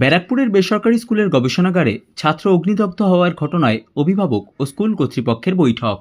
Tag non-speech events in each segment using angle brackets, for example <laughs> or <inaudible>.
ব্যারাকপুরের বেসরকারি স্কুলের গবেষণাগারে ছাত্র অগ্নিদগ্ধ হওয়ার ঘটনায় অভিভাবক ও স্কুল কর্তৃপক্ষের বৈঠক।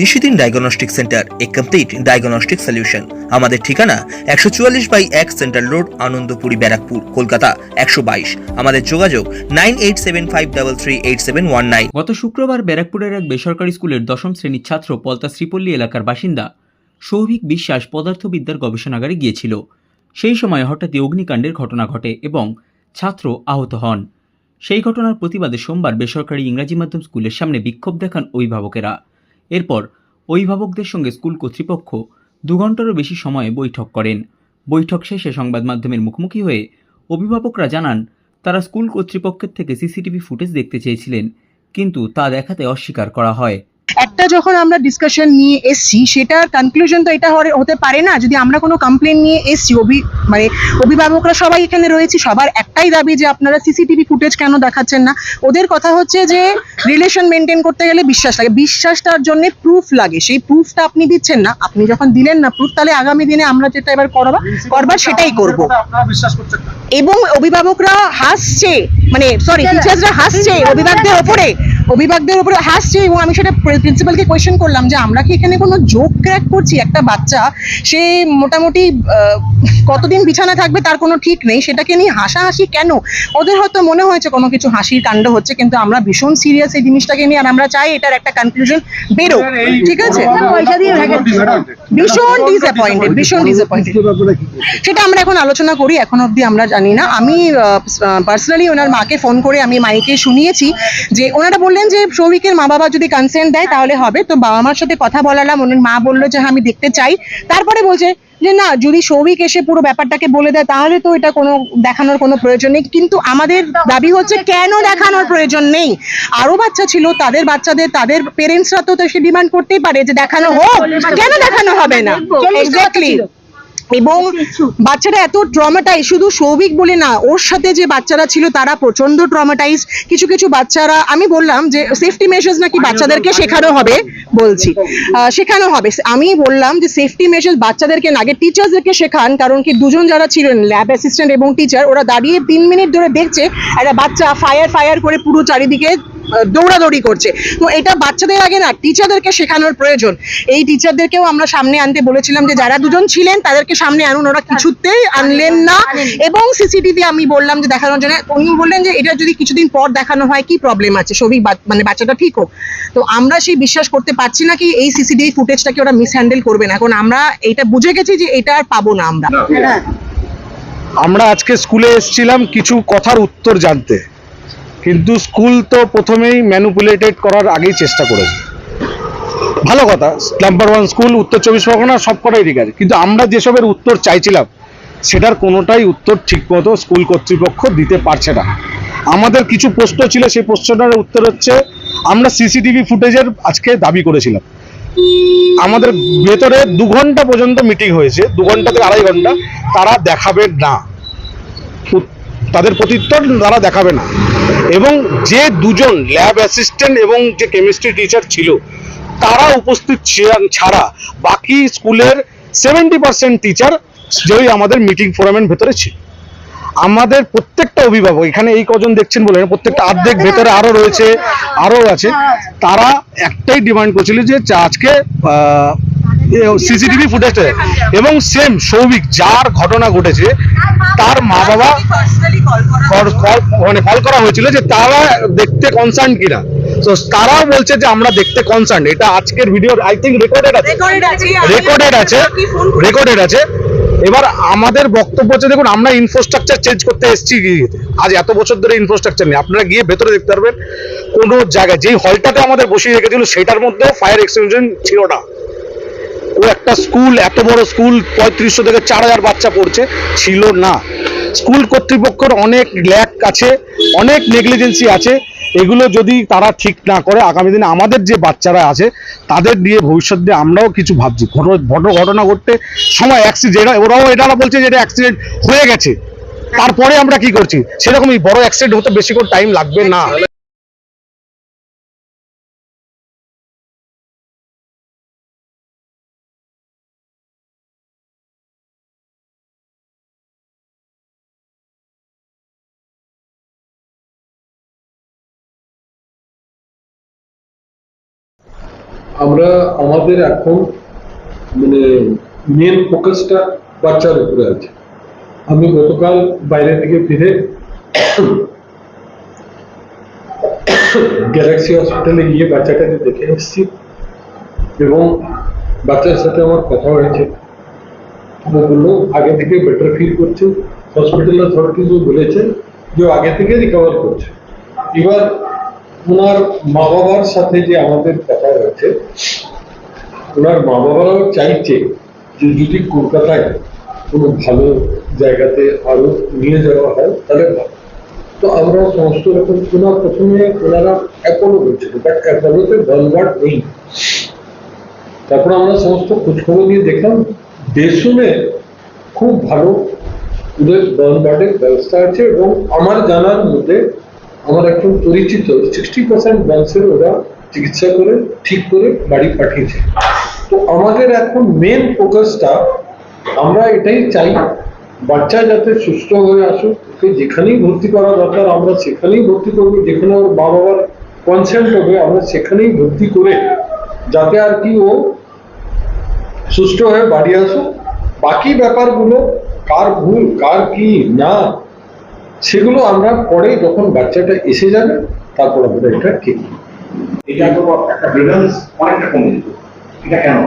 নিশিদিন ডায়াগনস্টিক সেন্টার এ কমপ্লিট ডায়াগনস্টিক সলিউশন। আমাদের ঠিকানা একশো চুয়াল্লিশ বাই এক সেন্ট্রাল রোড আনন্দপুরি ব্যারাকপুর কলকাতা একশো বাইশ। আমাদের যোগাযোগ nine eight seven five double three eight seven one nine. গত শুক্রবার ব্যারাকপুরের এক বেসরকারি স্কুলের দশম শ্রেণির ছাত্র পলতা শ্রীপল্লী এলাকার বাসিন্দা সৌভিক বিশ্বাস পদার্থবিদ্যার গবেষণাগারে গিয়েছিল। সেই সময় হঠাৎই অগ্নিকাণ্ডের ঘটনা ঘটে এবং ছাত্র আহত হন। সেই ঘটনার প্রতিবাদে সোমবার বেসরকারি ইংরাজি মাধ্যম স্কুলের সামনে বিক্ষোভ দেখান অভিভাবকেরা। এরপর অভিভাবকদের সঙ্গে স্কুল কর্তৃপক্ষ দু ঘন্টারও বেশি সময়ে বৈঠক করেন। বৈঠক শেষে সংবাদ মাধ্যমের মুখোমুখি হয়ে অভিভাবকরা জানান, তারা স্কুল কর্তৃপক্ষের থেকে সিসিটিভি ফুটেজ দেখতে চেয়েছিলেন, কিন্তু তা দেখাতে অস্বীকার করা হয়। একটা যখন আমরা ডিসকাশন নিয়ে এসছি সেটার কনক্লুশন তো এটা হরে- হতে পারে না। যদি আমরা কোনো কমপ্লেন নিয়ে এসছি অভি মানে অভিভাবকরা সবাই এখানে রয়েছে সবার একটাই দাবি যে আপনারা সিসিটিভি ফুটেজ কেন দেখাচ্ছেন না? ওদের কথা হচ্ছে যে রিলেশন মেনটেন করতে গেলে বিশ্বাস লাগে। বিশ্বাসটার জন্য প্রুফ লাগে। সেই প্রুফটা আপনি দিচ্ছেন না। আপনি যখন দিলেন না প্রুফ তাহলে আগামী দিনে আমরা যেটা এবার করবা করবার সেটাই করব। এবং অভিভাবকরা হাসছে। মানে সরি টিচার্সরা হাসছে। অভিভাবকদের ওপরে। অভিভাবকদের উপরে হাসছে এবং আমি সেটা প্রিন্সিপালকে কোয়েশ্চেন করলাম যে আমরা কি এখানে কোনো জোক ক্র্যাক করছি? একটা বাচ্চা সে মোটামুটি কতদিন বিছানা থাকবে তার কোনো ঠিক নেই। সেটাকে নিয়ে হাসাহাসি কেন? ওদের হয়তো মনে হয়েছে কোনো কিছু হাসির কাণ্ড হচ্ছে কিন্তু আমরা ভীষণ সিরিয়াস এই জিনিসটাকে নিয়ে আর আমরা চাই এটার একটা কনক্লুশন বেরো ঠিক আছে? পয়সা দিয়ে ভীষণ ডিসঅ্যাপয়েন্টেড ভীষণ ডিসঅ্যাপয়েন্টেড সেটা আমরা এখন আলোচনা করি এখন অবধি আমরা জানি না। আমি পার্সোনালি ওনার মাকে ফোন করে আমি মাইকে শুনিয়েছি যে ওনারা বললেন যে সৌভিকের মা বাবা যদি কনসেন্ট দেয় তাহলে হবে। তো বাবা মার সাথে কথা বলালাম ওনার মা বলল যে হ্যাঁ আমি দেখতে চাই। তারপরে বলছে যে না যদি সৌভিক এসে পুরো ব্যাপারটাকে বলে দেয় তাহলে তো এটা কোনো দেখানোর কোনো প্রয়োজন নেই। কিন্তু আমাদের দাবি হচ্ছে কেন দেখানোর প্রয়োজন নেই? আরও বাচ্চা ছিল তাদের বাচ্চাদের তাদের পেরেন্টসরা তো সে ডিমান্ড করতেই পারে যে দেখানো হোক। কেন দেখানো হবে না? এক্স্যাক্টলি এবং <laughs> বাচ্চারা এত ট্রমাটাইজ শুধু সৌভিক বলে না ওর সাথে যে বাচ্চারা ছিল তারা প্রচণ্ড ট্রমাটাইজ কিছু কিছু বাচ্চারা আমি বললাম যে সেফটি মেজার্স নাকি বাচ্চাদেরকে শেখানো হবে বলছি। আহ, শেখানো হবে। আমি বললাম যে সেফটি মেজার্স বাচ্চাদেরকে না আগে টিচার্সদেরকে শেখান কারণ কি দুজন যারা ছিলেন ল্যাব অ্যাসিস্ট্যান্ট এবং টিচার ওরা দাঁড়িয়ে তিন মিনিট ধরে দেখছে একটা বাচ্চা ফায়ার ফায়ার করে পুরো চারিদিকে দৌড়াদৌড়ি করছে। তো এটা বাচ্চাদের আগে না টিচারদেরকে শেখানোর প্রয়োজন। এই টিচারদেরকেও আমরা সামনে আনতে বলেছিলাম যে যারা দুজন ছিলেন, তাদেরকে সামনে আনুন। ওরা কিছুতেই আনলেন না। এবং সিসিটিভি আমি বললাম যে দেখানোর জন্য, উনি বললেন যে এটা যদি কিছুদিন পর দেখানো হয়, কি প্রবলেম আছে? সবই মানে বাচ্চাটা ঠিক হোক। তো আমরা সেই বিশ্বাস করতে পারছি না কি এই সিসিটিভি ফুটেজটাকে ওরা মিসহ্যান্ডেল করবে না? এখন আমরা এটা বুঝে গেছি যে এটা আর পাবো না আমরা। আমরা আজকে স্কুলে এসেছিলাম কিছু কথার উত্তর জানতে। কিন্তু স্কুল তো প্রথমেই ম্যানুপুলেটেড করার আগেই চেষ্টা করেছে। ভালো কথা নাম্বার ওয়ান স্কুল উত্তর চব্বিশ পরগনা, সব কটাই ঠিক আছে। কিন্তু আমরা যেসবের উত্তর চাইছিলাম, সেটার কোনোটাই উত্তর ঠিকমতো স্কুল কর্তৃপক্ষ দিতে পারছে না। আমাদের কিছু প্রশ্ন ছিল, সেই প্রশ্নটার উত্তর হচ্ছে, আমরা সিসিটিভি ফুটেজের আজকে দাবি করেছিলাম। আমাদের ভেতরে দু ঘণ্টা পর্যন্ত মিটিং হয়েছে, দু ঘণ্টা থেকে আড়াই ঘণ্টা, তারা দেখাবে না। তাদের প্রত্যুত্তর তারা দেখাবে না। এবং যে দুজন ল্যাব অ্যাসিস্ট্যান্ট এবং যে কেমিস্ট্রি টিচার ছিল, তারা উপস্থিত ছাড়া বাকি স্কুলের সেভেন্টি পার্সেন্ট টিচার যেই আমাদের মিটিং ফোরামের ভেতরে ছিল। আমাদের প্রত্যেকটা অভিভাবক, এখানে এই কজন দেখছেন বলে প্রত্যেকটা অর্ধেক ভেতরে আরও রয়েছে, আরও আছে। তারা একটাই ডিমান্ড করছিল যে আজকে সিসিটিভি ফুটেজ এবং সেম সৌভিক, যার ঘটনা ঘটেছে তার মা বাবা মানে কল করা হয়েছিল যে তারা দেখতে কনসার্ন কিনা। তো তারাও বলছে যে আমরা দেখতে কনসার্ন এটা আজকের ভিডিও আই থিঙ্ক রেকর্ডেড আছে। রেকর্ডেড আছে রেকর্ডেড আছে এবার আমাদের বক্তব্য হচ্ছে দেখুন আমরা ইনফ্রাস্ট্রাকচার চেঞ্জ করতে এসেছি আজ এত বছর ধরে ইনফ্রাস্ট্রাকচার নেই। আপনারা গিয়ে ভেতরে দেখতে পারবেন কোনো জায়গায় যেই হলটাতে আমাদের বসিয়ে রেখেছিল সেটার মধ্যেও ফায়ার এক্সটেনশন ছিল না। ও একটা স্কুল, এত বড় স্কুল, পঁয়ত্রিশশো থেকে চার হাজার বাচ্চা পড়ছে, ছিল না। স্কুল কর্তৃপক্ষের অনেক ল্যাক আছে, অনেক নেগলিজেন্সি আছে। এগুলো যদি তারা ঠিক না করে, আগামী দিনে আমাদের যে বাচ্চারা আছে, তাদের নিয়ে ভবিষ্যৎ দিয়ে আমরাও কিছু ভাবছি। ঘট- ঘট ঘটনা ঘটতে সময় অ্যাক্সিডেন্ট ওরাও এটা বলছে যে এটা অ্যাক্সিডেন্ট হয়ে গেছে। তারপরে আমরা কি করছি? সেরকমই বড় অ্যাক্সিডেন্ট হতে বেশি করে টাইম লাগবে না। আমরা আমাদের এখন মানে মেন ফোকাসটা বাচ্চার উপরে আছে। আমি গতকাল বাইরে থেকে ফিরে গ্যালাক্সি হসপিটালে গিয়ে বাচ্চাটাকে দেখে এসেছি এবং বাচ্চার সাথে আমার কথা হয়েছে। বলল, আগে থেকে বেটার ফিল করছে। হসপিটাল অথরিটিজও বলেছে যে আগে থেকে রিকভার করছে। এবার ওনার মা বাবার সাথে যে আমাদের কথা হয়েছে ওনার মা বাবারাও চাইছে যে যদি কলকাতায় কোনো ভালো জায়গাতে আরও নিয়ে যাওয়া হয়, তাহলে ভালো। তো আমরা সমস্ত রকম ওনার প্রথমে ওনারা অ্যাপোলো বলছিল বাট অ্যাপোলোতে বলবার নেই। তারপর আমরা সমস্ত খোঁজখবর নিয়ে দেখলাম দেশুনে খুব ভালো ওদের বার্নবার্ডের ব্যবস্থা আছে এবং আমার জানার মধ্যে আমার একজন পরিচিত সিক্সটি পার্সেন্ট বার্নসের ওরা চিকিৎসা করে, ঠিক করে বাড়ি পাঠিয়েছে তো আমাদের এখন মেন ফোকাসটা আমরা এটাই চাই, বাচ্চা যাতে সুস্থ হয়ে আসুক যেখানেই ভর্তি করা দরকার, আমরা সেখানেই ভর্তি করব, যেখানে ওর মা বাবার কনসেন্ট হবে, আমরা সেখানেই ভর্তি করে যাতে আর কি ও সুস্থ হয়ে বাড়ি আসুক বাকি ব্যাপারগুলো, কার ভুল, কার কি না, সেগুলো আমরা পরে যখন বাচ্চাটা এসে যাবে, তারপর আমরা এটা ঠিক। এটা তো একটা ব্রিভেন্স অনেকটা কমে যেত। এটা কেন?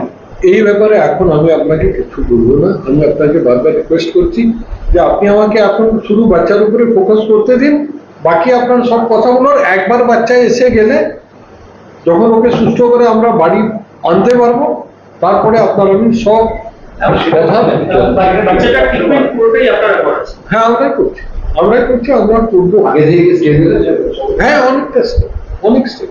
এই ব্যাপারে এখন আমি আপনাকে কিছু বলব না। আমি আপনাকে বারবার রিকোয়েস্ট করছি যে আপনি আমাকে এখন শুধু বাচ্চার উপরে ফোকাস করতে দিন। বাকি আপনার সব কথাগুলোর একবার বাচ্চা এসে গেলে যখন ওকে সুস্থ করে আমরা বাড়ি আনতে পারব তারপরে আপনার আমি সব হ্যাঁ আমরাই করছি। আমরাই করছি আমরা করব আগে থেকে হ্যাঁ অনেকটা অনেক স্টেপ